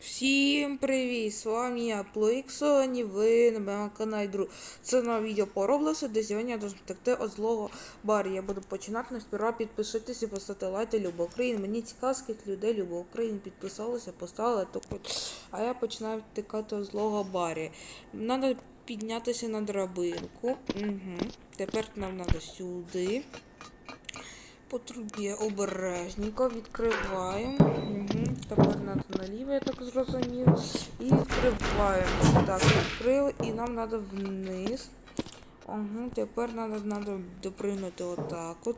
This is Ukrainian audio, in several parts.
Всім привіт! З вами я Плик, сьогодні ви на моєму каналі Друг. Це нове відео по Роблесу, де сьогодні я должен втекти від злого барі. Я буду починати, але сперва підпишитися і поставити лайк та любов Мені цікаво, скільки людей любов України підписалося, поставили таку. А я починаю втекати від злого барі. Надо піднятися на драбинку. Угу. Тепер нам треба сюди. По трубі обережненько відкриваємо. Угу. Тепер треба наліво, я так зрозумів. І відкриваємо. Так, відкрили, і нам треба вниз. Угу. Тепер треба, допригнути отак от.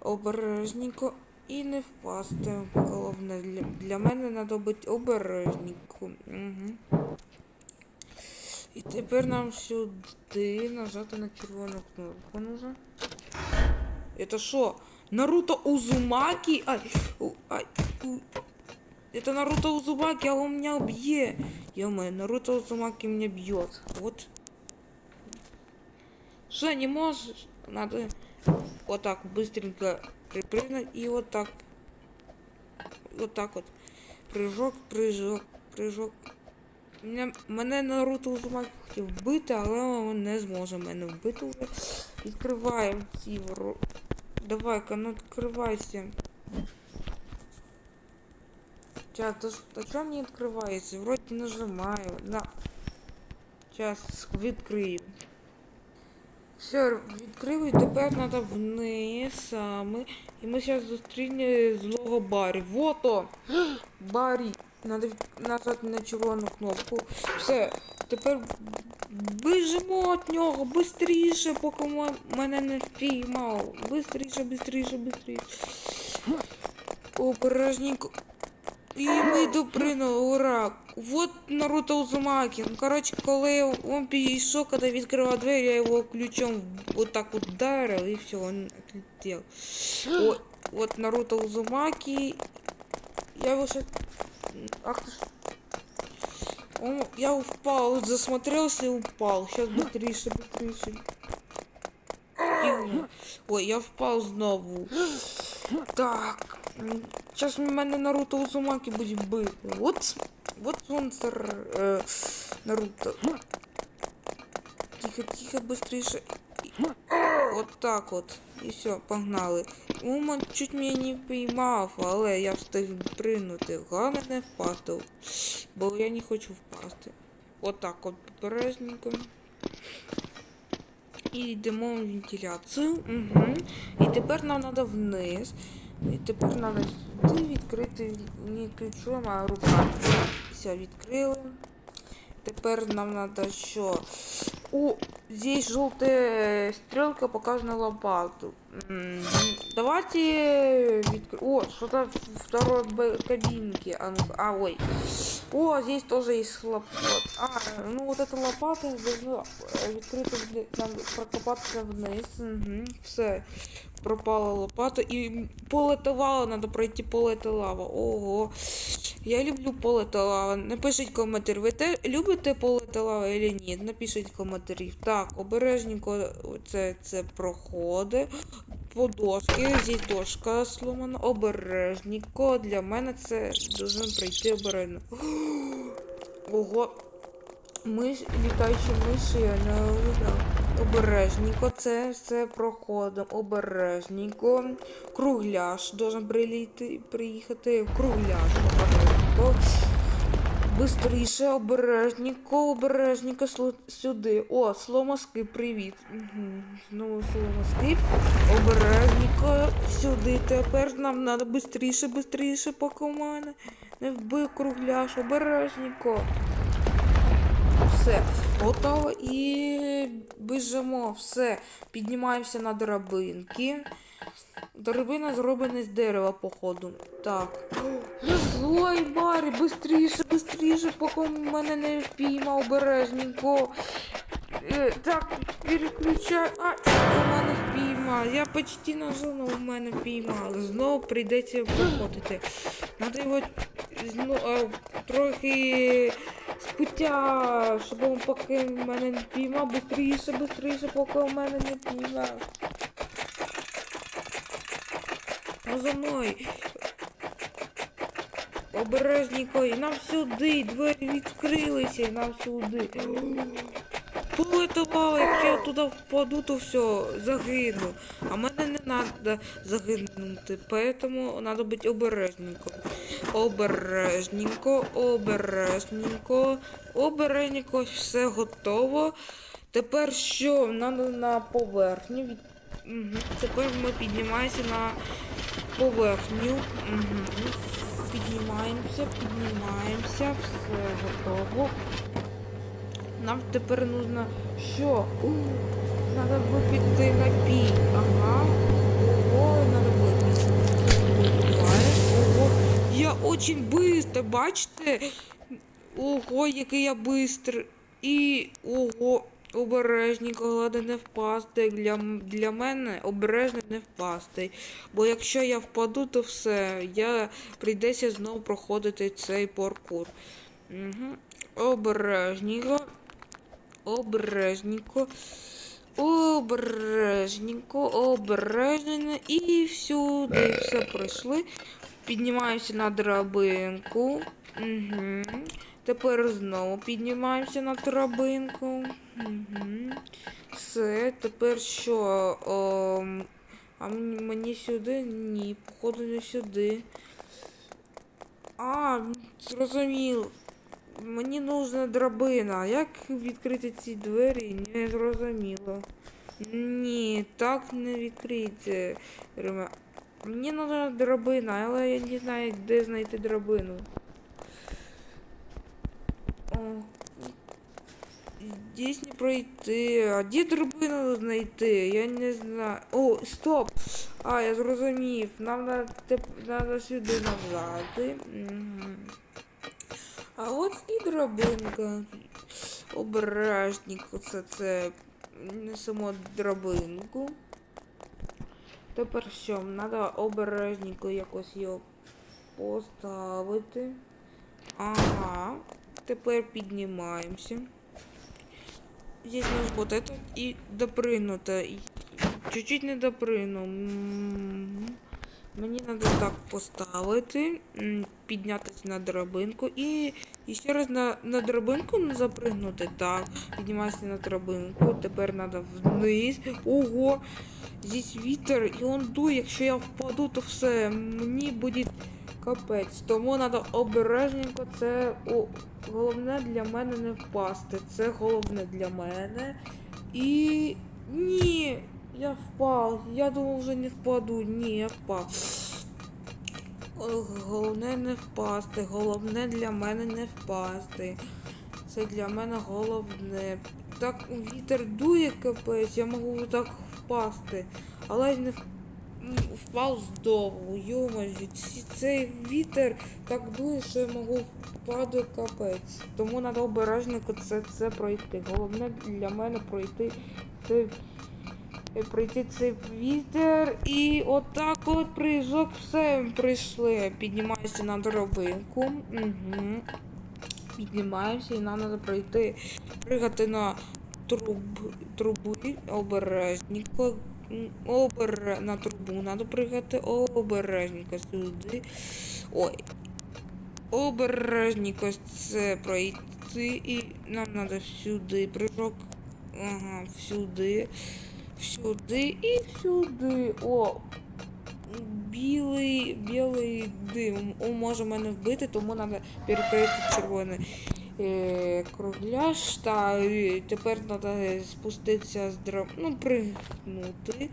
Обережненько. І не впасти. Головне, для, для мене треба бути обережненько. Угу. І тепер нам сюди нажати на червону кнопку нужно. Это что? Наруто Узумаки? Ай, у, ай, у. Это Наруто Узумаки, а он меня бьет. ё Наруто Узумаки меня бьет. Вот. Что, не можешь? Надо вот так быстренько припрыгнуть и вот так. Вот так вот. Прыжок, прыжок, прыжок. Мене, мене Наруто Узумаки хотів вбити, але він не зможе мене вбити вже. Відкриваємо ці воро. Давай-ка, ну відкривайся. Сейчас, то, ж- то що не відкривається? Вроді нажимаю. На. Сейчас відкрию. Все, відкрив і тепер треба вниз саме. І ми зараз зустрінемо злого Барі. Вот он! Барі. Надо нажати на червону кнопку. Все, тепер біжимо від нього, бистріше, поки мене не впіймав. Бистріше, бистріше, бистріше. Обережненько. І ми допринули, ура! Вот Наруто Узумаки. Ну, короче, коли він підійшов, коли відкривав двері, я його ключом вот так вот ударил, і все, він отлетел. Вот, вот Наруто Узумаки. Я сейчас... Ах ты ж... Он... Я упал, засмотрелся и упал. Сейчас быстрее, быстрее. Ой, я впав знову. Так. Зараз мене Наруто Узумаки буде бити. От. От он. Е, Наруто. Тихо, тихо, быстріше. От так от. І все, погнали. Уман чуть мене не впіймав, але я встиг пригнути. Головне не впасти. Бо я не хочу впасти. Отак от обережненько. І йдемо в вентиляцію. Угу. І тепер нам треба вниз. І тепер треба сюди відкрити не ключом, а руками. Все, відкрили. Тепер нам треба що? О, здесь желтая стрелка показана лопату. Давайте. О, что-то второй кабинке. А, ну, а, ой. О, здесь тоже есть лопата. А, ну вот эта лопата должна э, для- нам прокопатися вниз. Угу. Все. Пропала лопата. І поле та лава, треба пройти поле та лава. Ого. Я люблю поле та лава. Напишіть коментар. Ви те любите поле та лава чи ні? Напишіть коментарі. Так, обережненько це, це проходи. По дошки. Здесь дошка сломана. Обережненько. Для мене це должно пройти обережно. Ого. Миш, літаючі миші, я не угадав. Обережненько, це все проходимо. Обережненько. Кругляш должен приліти, приїхати. Кругляш. Обережненько. Бистріше, обережненько слу- сюди. О, сломоскип, привіт. Знову сломоскип. Обережненько сюди. Тепер нам треба бистріше, швидше, поки мене не вбив кругляш. Обережненько. Все, готово і біжимо. Все. Піднімаємося на драбинки. Драбина зроблена з дерева, походу. Так. Злой Барі, бистріше, бистріше, поки мене не впійма обережненько. Е, Так, переключаю. А, у мене впіймав. Я почти нажав, але у мене впіймали. Знову прийдеться проходити. Надо його зно, е, трохи спуття, щоб він поки мене не впіймав, бистріше, бистріше, поки у мене не впіймав. Ну за мною. Обережненько, і нам сюди, двері відкрилися, і нам сюди. Полетувало, якщо я туди впаду, то все, загину. А мене не треба загинути, поэтому треба бути обережненько. Обережненько, обережненько, обережненько, все готово. Тепер що? Надо на поверхню. Мгм. Тепер ми піднімаємося на поверхню. Угу. Піднімаємося, піднімаємося, все готово. Нам тепер нужно що? Надо би піти на бій. Ага. Ого, надо випити. Ого. Я очень быстро, бачите? Ого, який я быстрий. І ого, обережненько, головне не впасти. Для, для мене обережно не впасти. Бо якщо я впаду, то все. Я прийдеться знову проходити цей паркур. Угу. Обережненько. Обережненько. Обережненько, обережненько. І всюди все пройшли. Піднімаємося на драбинку. Угу. Тепер знову піднімаємося на драбинку. Угу. Все, тепер що? Ом, а мені, мені сюди? Ні, походу не сюди. А, зрозуміло. Мені нужна драбина. Як відкрити ці двері? Не зрозуміло. Ні, так не відкрити. Мені нужна драбина, але я не знаю, де знайти драбину. О, пройти. А де драбину знайти? Я не знаю. О, стоп! А, я зрозумів. Нам надо сюди назад. Мгм. А от і драбинка. Обережненько це це несемо драбинку. Тепер що? Треба обережненько якось його поставити. Ага. Тепер піднімаємося. Здесь нас вот это и допрыгнуто. И Чуть-чуть не допрыгнув. Мені треба так поставити, піднятися на драбинку і, ще раз на, на драбинку запригнути. Так, піднімайся на драбинку. Тепер треба вниз. Ого! Здесь вітер і он дує. Якщо я впаду, то все, мені буде капець. Тому треба обережненько. Це о, головне для мене не впасти. Це головне для мене. І ні. Я впав. Я думав, вже не впаду. Ні, я впав. Головне не впасти. Головне для мене не впасти. Це для мене головне. Так вітер дує капець, я можу так впасти. Але я не впав здовго. Йомаю, цей вітер так дує, що я можу впаду капець. Тому треба обережненько це, це пройти. Головне для мене пройти цей пройти цей вітер і отак от прыжок все прийшли. Піднімаюся на дробинку. Угу. Піднімаємося і нам треба пройти, пригати на труб, труби обережненько. Обер... На трубу треба пригати обережненько сюди. Ой. Обережненько це пройти і нам треба сюди прыжок. Ага, всюди. Сюди і сюди. О, білий, білий дим. О, може мене вбити, тому треба перекрити червоний кругляш. Та е, тепер треба спуститися з драм... Ну, пригнути.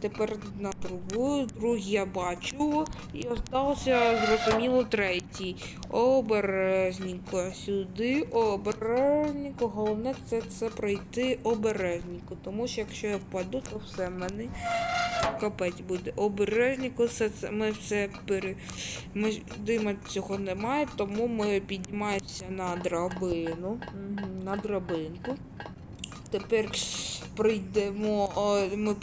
Тепер на трубу. Другий я бачу. І остався, зрозуміло, третій. Обережненько сюди, обережненько. Головне це, це пройти обережненько. Тому що якщо я впаду, то все в мене капець буде. Обережненько все це ми все пере. Ми дима цього немає, тому ми піднімаємося на драбину. На драбинку. Тепер прийдемо, ми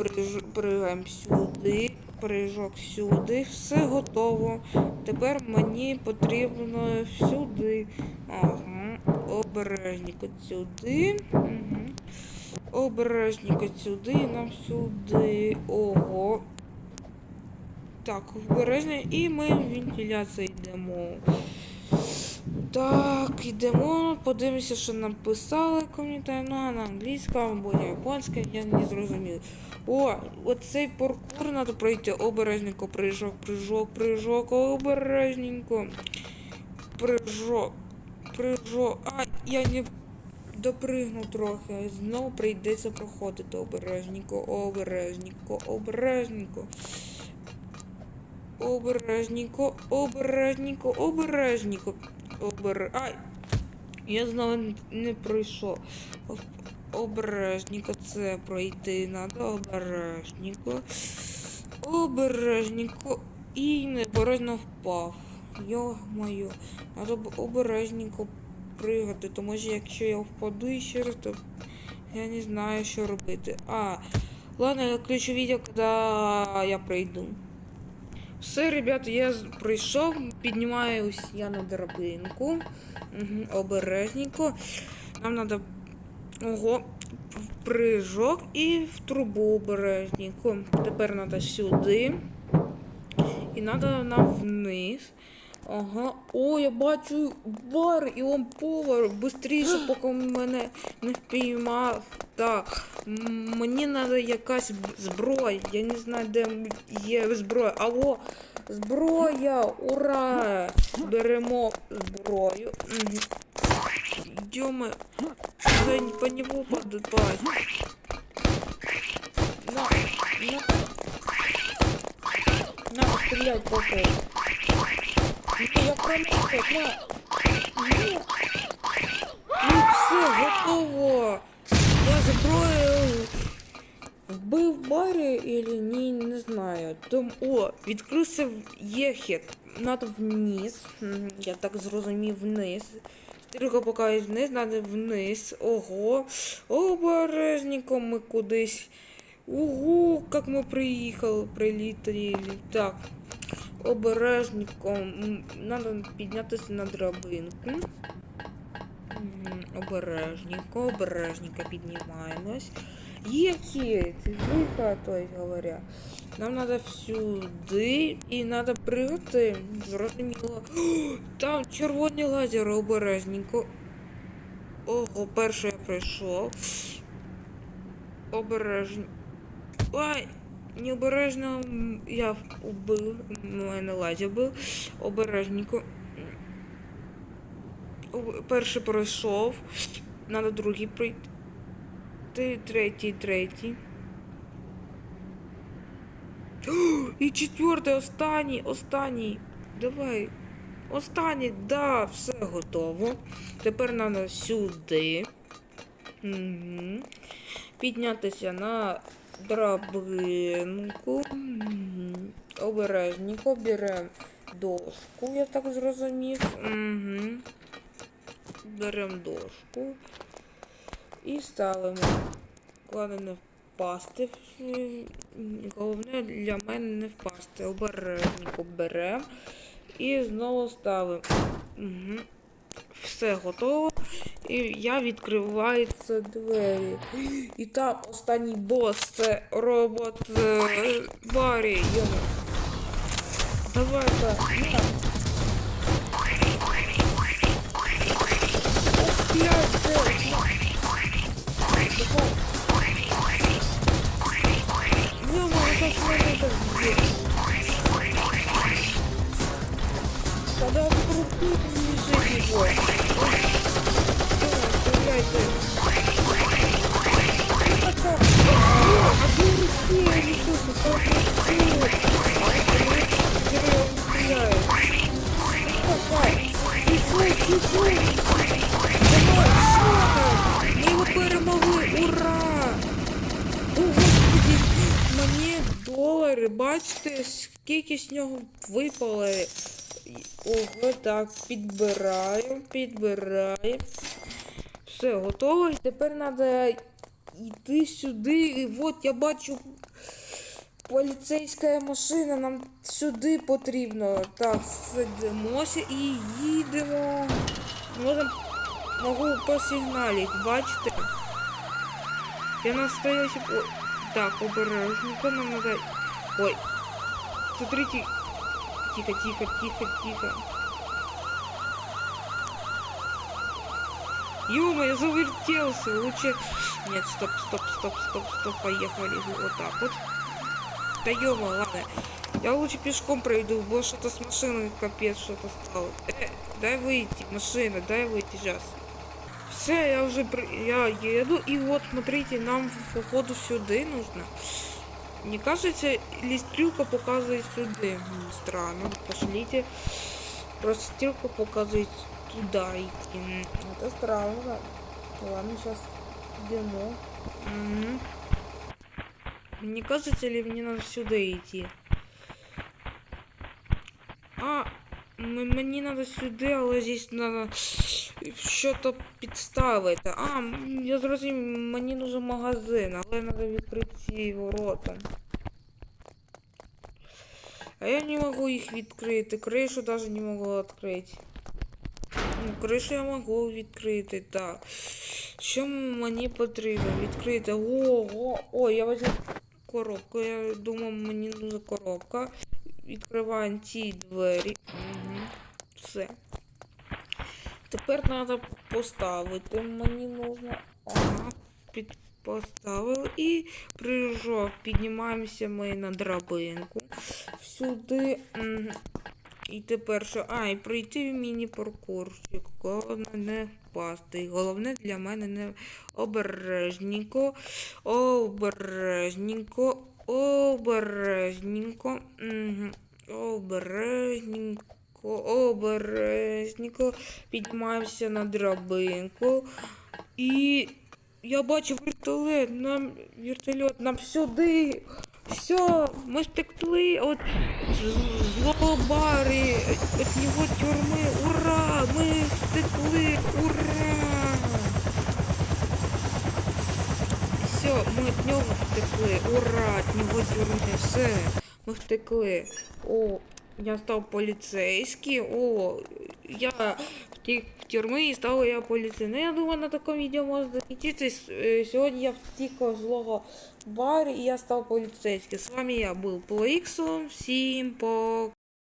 пригаємо сюди, прыжок сюди, все готово. Тепер мені потрібно сюди. Ага, обережненько сюди. Угу. Обережненько сюди, і нам сюди. Ого. Так, обережно. І ми в вентиляцію йдемо. Так, йдемо, подивимося, що нам писали коментарі. Ну, а на англійська або на японська, я не зрозумів. О, оцей паркур треба пройти. Обережненько, прыжок, прыжок, прыжок, обережненько. Прыжок, прыжок. А, я не допригнув трохи. Знову прийдеться проходити обережненько, обережненько, обережненько. Обережненько, обережненько, обережненько. Обер... Ай! Я знову не пройшов. Об- це пройти треба. Обережненько. Обережненько. І небережно впав. Йо-моє. Треба б обережненько пригати, тому що якщо я впаду ще раз, то я не знаю, що робити. А, ладно, я включу відео, коли я прийду. Все, ребята, я прийшов, піднімаюсь я на драбинку. Обережненько. Нам треба. Ого, в прыжок і в трубу обережненько. Тепер треба сюди. І треба нам вниз. Ага. О, я бачу бар і он повар. Бистріше, поки мене не впіймав. Так. Мені треба якась зброя. Я не знаю, де є зброя. Алло, зброя! Ура! Беремо зброю. Йдемо. Вже по нему подупать. На, на. На, стріляй по полу. Я промахав, на. Ні. Ну, все, готово. Я зброю вбив барі или ні, не знаю. Том, о, відкрився єхет. Надо вниз. Я так зрозумів, вниз. Стрілка показує вниз, надо вниз. Ого. Обережненько ми кудись. Ого, як ми приїхали, прилітали. Так. Обережненько. Надо піднятися на драбинку. Обережненько, обережненько піднімаємось. Єхет, виход, то есть говоря. Нам надо сюди і надо пригати. Зрозуміло. Там червоні лазери обережненько. Ого, перший я прийшов. Обережно. Ай! Необережно я убив. Мене лазер був. Обережненько. Перший пройшов. Надо другий пройти. Ти третій, третій. І четвертий, останній, останній. Давай. Останній, да, все готово. Тепер треба сюди. Угу. Піднятися на драбинку. Обережненько беремо дошку, я так зрозумів. Угу. Беремо дошку і ставимо. Головне не впасти. Головне для мене не впасти. Обережненько беремо і знову ставимо. Угу. Все готово. І я відкриваю це двері. І там останній бос це робот е, Барі. Давай так. Тогда крупник лежит его Ой, Йома, стреляйте. А ты Россия, не слышу, как Россия. А это герои стреляют. Давай, тихо, тихо. Давай, все, ми його перемогли, ура! О, господи, мені долари, бачите, скільки з нього випали. Ого, так, підбираю, підбираю. Все, готово. Тепер треба йти сюди. І от я бачу поліцейська машина, нам сюди потрібно. Так, сидимося і їдемо. Можем, можу посигналити, бачите? Я настоящий... Ой, так, обережненько нам надо... Ой, смотрите. Тихо, тихо, тихо, тихо. Ё-моё, завертелся. Лучше... Нет, стоп, стоп, стоп, стоп, стоп. Поехали. Вот так вот. Да ё ладно. Я лучше пешком пройду, бо что-то с машиной капец что-то стало. Э, дай выйти, машина, дай выйти сейчас. Все, я уже я еду, и вот смотрите, нам походу сюда нужно. Не кажется, или стрелка показывает сюда? Странно, пошлите. Просто стрелка показывает туда идти. Это странно. Ладно, сейчас идем. Мгм. Не кажется ли мне надо сюда идти? А, м- мені надо сюди, але здесь надо що-то підставити. А, я зрозумів, мені нужен магазин, але треба відкрити ці ворота. А я не можу їх відкрити. Кришу навіть не можу відкрити. Кришу я можу відкрити, так. Що мені потрібно відкрити? Ого, о, я возьму коробку. Я думав, мені нужна коробка. Відкриваємо ці двері. Угу. Все. Тепер треба поставити. Мені нужно. Ага. Під... Поставили і прыжок. Піднімаємося ми на драбинку. Сюди. Мгм. І тепер що. А, і пройти в міні-паркурчик. Головне не впасти. І Головне для мене не обережненько. Обережненько. Обережненько. Мгм. Обережненько. Обережненько. Піднімаємося на драбинку. І я бачу вертолет, нам вертольот, нам сюди. Все, ми втекли от злобари, от його тюрми. Ура! Ми втекли! Ура! Все, ми від нього втекли. Ура! Від нього тюрми. Все, ми втекли. О, я став поліцейський. О, я втік в тюрми і став я поліцейським. Ну, я думаю, на такому відео можна закінчитись. Е, Сьогодні я втік злого бар і я став поліцейським. З вами я був Плоіксом. Всім пока.